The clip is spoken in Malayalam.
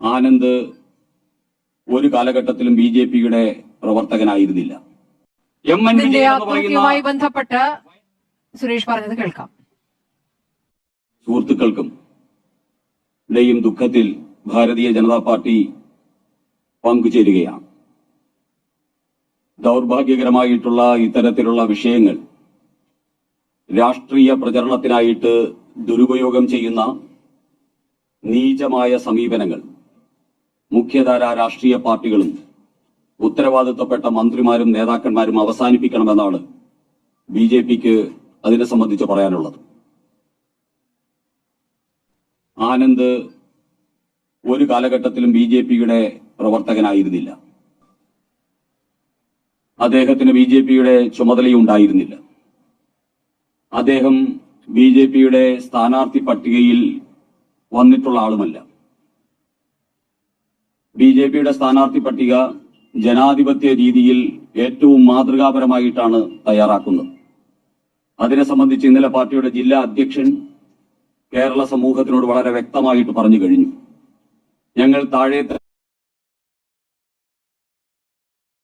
ആനന്ദ് ഒരു കാലഘട്ടത്തിലും ബി ജെ പിയുടെ പ്രവർത്തകനായിരുന്നില്ല. എം എൻ ബന്ധപ്പെട്ട് സുരേഷ് പറഞ്ഞത് കേൾക്കാം. സുഹൃത്തുക്കൾക്കും ഇടയും ദുഃഖത്തിൽ ഭാരതീയ ജനതാ പാർട്ടി പങ്കുചേരുകയാണ്. ദൗർഭാഗ്യകരമായിട്ടുള്ള ഇത്തരത്തിലുള്ള വിഷയങ്ങൾ രാഷ്ട്രീയ പ്രചരണത്തിനായിട്ട് ദുരുപയോഗം ചെയ്യുന്ന നീചമായ സമീപനങ്ങൾ മുഖ്യധാര രാഷ്ട്രീയ പാർട്ടികളും ഉത്തരവാദിത്തപ്പെട്ട മന്ത്രിമാരും നേതാക്കന്മാരും അവസാനിപ്പിക്കണമെന്നാണ് ബി ജെ പിക്ക് അതിനെ സംബന്ധിച്ച് പറയാനുള്ളത്. ആനന്ദ് ഒരു കാലഘട്ടത്തിലും ബി ജെ പിയുടെ പ്രവർത്തകനായിരുന്നില്ല. അദ്ദേഹത്തിന് ബി ജെ പിയുടെ ചുമതലയുണ്ടായിരുന്നില്ല അദ്ദേഹം ബി ജെ പിയുടെ സ്ഥാനാർത്ഥി പട്ടികയിൽ വന്നിട്ടുള്ള ആളുമല്ല. ബി ജെ പിയുടെ സ്ഥാനാർത്ഥി പട്ടിക ജനാധിപത്യ രീതിയിൽ ഏറ്റവും മാതൃകാപരമായിട്ടാണ് തയ്യാറാക്കുന്നത്. അതിനെ സംബന്ധിച്ച് ഇന്നലെ പാർട്ടിയുടെ ജില്ലാ അധ്യക്ഷൻ കേരള സമൂഹത്തിനോട് വളരെ വ്യക്തമായിട്ട് പറഞ്ഞു കഴിഞ്ഞു. ഞങ്ങൾ താഴെ